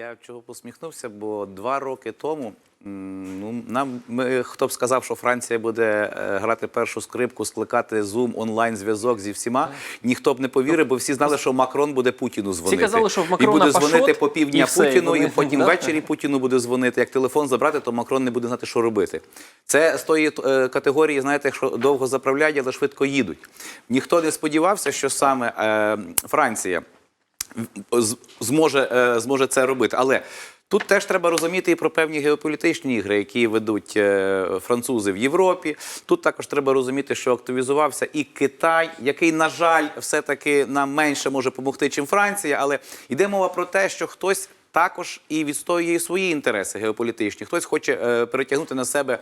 Я чого посміхнувся, бо два роки тому ну, нам ми, хто б сказав, що Франція буде е, грати першу скрипку, скликати Zoom, онлайн зв'язок зі всіма, ніхто б не повірив, бо всі знали, що Макрон буде Путіну дзвонити. казали, що в і Макрона буде дзвонити по півдня і все, і Путіну, і, вони- потім ввечері Путіну буде дзвонити. Як телефон забрати, то Макрон не буде знати, що робити. Це з тої е, категорії, знаєте, що довго заправляють, але швидко їдуть. Ніхто не сподівався, що саме е, Франція зможе, е, зможе це робити. Але тут теж треба розуміти і про певні геополітичні ігри, які ведуть е, французи в Європі. Тут також треба розуміти, що активізувався і Китай, який, на жаль, все-таки нам менше може допомогти, чим Франція. Але йде мова про те, що хтось. Також і відстоює свої інтереси геополітичні. Хтось хоче е, перетягнути на себе, е,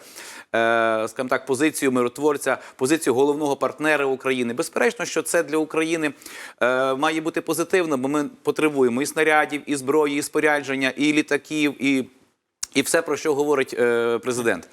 скажімо так, позицію миротворця, позицію головного партнера України. Безперечно, що це для України е, має бути позитивно, бо ми потребуємо і снарядів, і зброї, і спорядження, і літаків, і, і все про що говорить е, президент.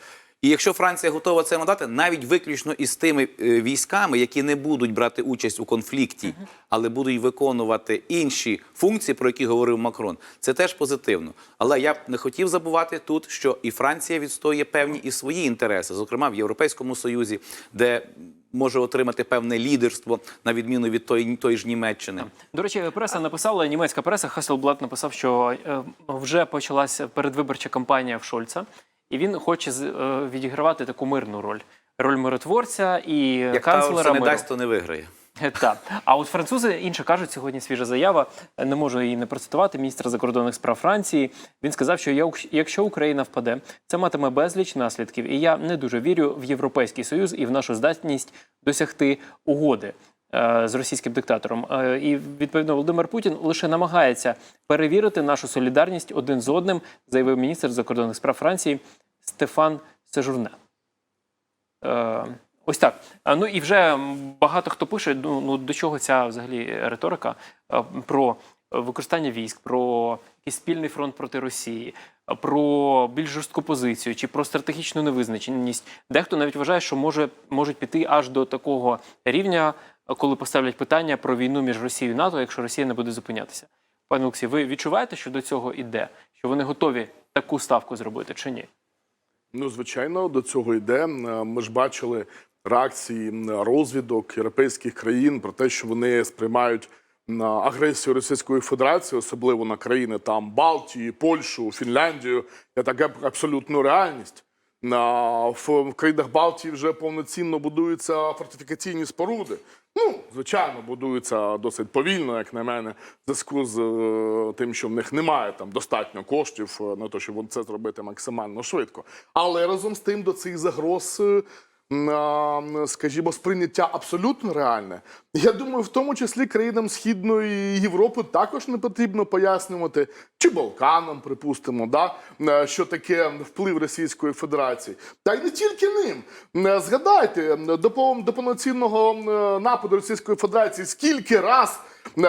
І якщо Франція готова це надати, навіть виключно із тими е, військами, які не будуть брати участь у конфлікті, але будуть виконувати інші функції, про які говорив Макрон, це теж позитивно. Але я б не хотів забувати тут, що і Франція відстоює певні і свої інтереси, зокрема в Європейському Союзі, де може отримати певне лідерство на відміну від тої, тої ж Німеччини. До речі, преса написала, німецька преса Хасселблат написав, що е, вже почалася передвиборча кампанія в Шольца, і він хоче е, відігравати таку мирну роль. Роль миротворця і Як канцлера Таурса не миру. дасть, то не виграє. Е, Так. А от французи інше кажуть, сьогодні свіжа заява. е, Не можу її не процитувати. Міністр закордонних справ Франції. Він сказав, що якщо Україна впаде, це матиме безліч наслідків. І я не дуже вірю в Європейський Союз і в нашу здатність досягти угоди. Е, З російським диктатором Е, і відповідно Володимир Путін лише намагається перевірити нашу солідарність один з одним, заявив міністр закордонних справ Франції Стефан Сежурне. Е, Ось так. Ну і вже багато хто пише, ну, ну до чого ця взагалі риторика про використання військ, про якийсь спільний фронт проти Росії, про більш жорстку позицію чи про стратегічну невизначеність. Дехто навіть вважає, що може можуть піти аж до такого рівня, коли поставлять питання про війну між Росією і НАТО, якщо Росія не буде зупинятися. Пане Олексій, ви відчуваєте, що до цього йде? Що вони готові таку ставку зробити чи ні? Ну, звичайно, до цього йде. Ми ж бачили реакції розвідок європейських країн про те, що вони сприймають агресію Російської Федерації, особливо на країни там Балтії, Польщу, Фінляндію, як таке абсолютну реальність. На в країнах Балтії вже повноцінно будуються фортифікаційні споруди. Ну, звичайно, будуються досить повільно, як на мене, в зв'язку з е, тим, що в них немає там достатньо коштів е, на те, щоб це зробити максимально швидко. Але разом з тим до цих загроз. Скажімо, сприйняття абсолютно реальне. Я думаю, в тому числі країнам Східної Європи також не потрібно пояснювати, чи Балканам, припустимо, да, що таке вплив Російської Федерації. Та й не тільки ним. Згадайте, до, повноцінного нападу Російської Федерації скільки раз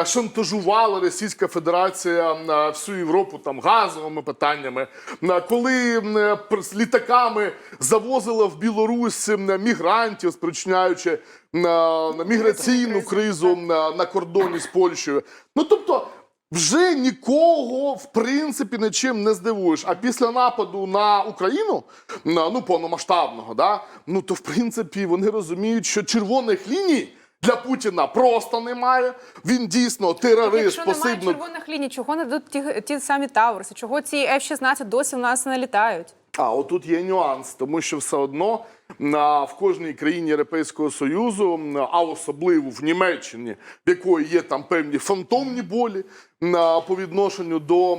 шантажувала Російська Федерація е, всю Європу там газовими питаннями, Е, коли е, літаками завозила в Білорусь мігрантів, спричиняючи на, на міграційну кризу на, на кордоні з Польщею. Ну тобто. Вже нікого в принципі нічим не здивуєш. А після нападу на Україну, на ну повномасштабного, да, ну то в принципі вони розуміють, що червоних ліній для Путіна просто немає. Він дійсно терорист, Якщо немає червоних ліній, чого не йдуть ті, ті самі Таурси? Чого ці F-16 досі в нас не літають? А отут є нюанс, тому що все одно на в кожній країні Європейського Союзу, а особливо в Німеччині, в якої є там певні фантомні болі на по відношенню до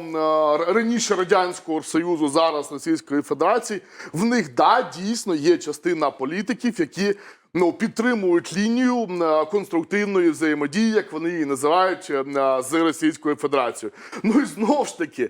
раніше радянського союзу, зараз Російської Федерації, в них да дійсно є частина політиків, які. Ну, підтримують лінію конструктивної взаємодії, як вони її називають е, з Російською Федерацією. Ну і знову ж таки,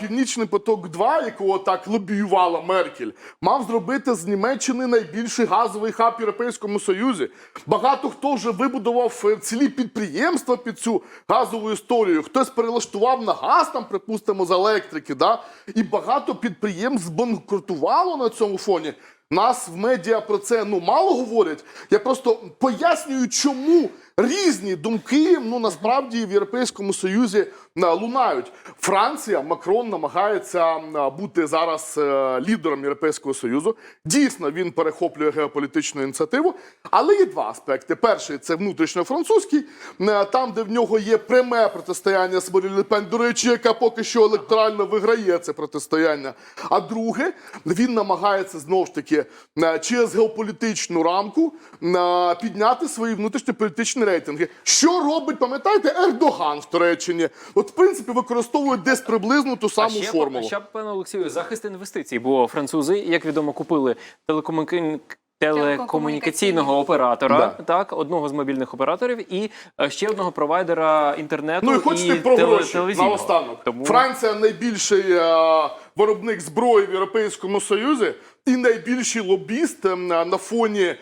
Північний поток 2 якого так лобіювала Меркель, мав зробити з Німеччини найбільший газовий хаб Європейському Союзі. Багато хто вже вибудував е, цілі підприємства під цю газову історію. Хтось перелаштував на газ, там, припустимо, з електрики. Да? І багато підприємств збанкрутувало на цьому фоні. Нас в медіа про це ну мало говорять. Я просто пояснюю, чому різні думки ну насправді в Європейському Союзі лунають. Франція, Макрон намагається бути зараз е, лідером Європейського Союзу. Дійсно, він перехоплює геополітичну ініціативу. Але є два аспекти. Перший це внутрішньофранцузький, е, там, де в нього є пряме протистояння з Марі Ле до речі, яка поки що електорально виграє це протистояння. А друге, він намагається знову ж таки е, через геополітичну рамку е, підняти свої внутрішньополітичні рейтинги. Що робить, пам'ятаєте, Ердоган в Туреччині? От, в принципі, використовує десь приблизно ту саму ще, формулу. ще, пане Олексію, захист інвестицій, бо французи, як відомо, купили телекомуні... телекомунікаційного оператора, Да. так, одного з мобільних операторів і е, ще одного провайдера інтернету Ну і хочете про теле- гроші наостанок. Тому... Франція найбільший е, виробник зброї в Європейському Союзі і найбільший лобіст е, на фоні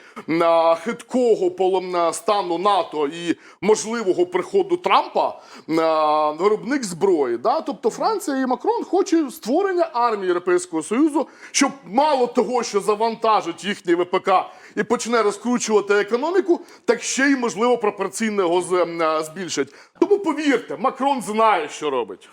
хиткого стану НАТО і можливого приходу Трампа виробник зброї. Да? Тобто Франція і Макрон хочуть створення армії Європейського Союзу, щоб мало того, що завантажить їхній ВПК і почне розкручувати економіку, так ще й можливо пропорційно його з- е, збільшить. Тому повірте, Макрон знає, що робить.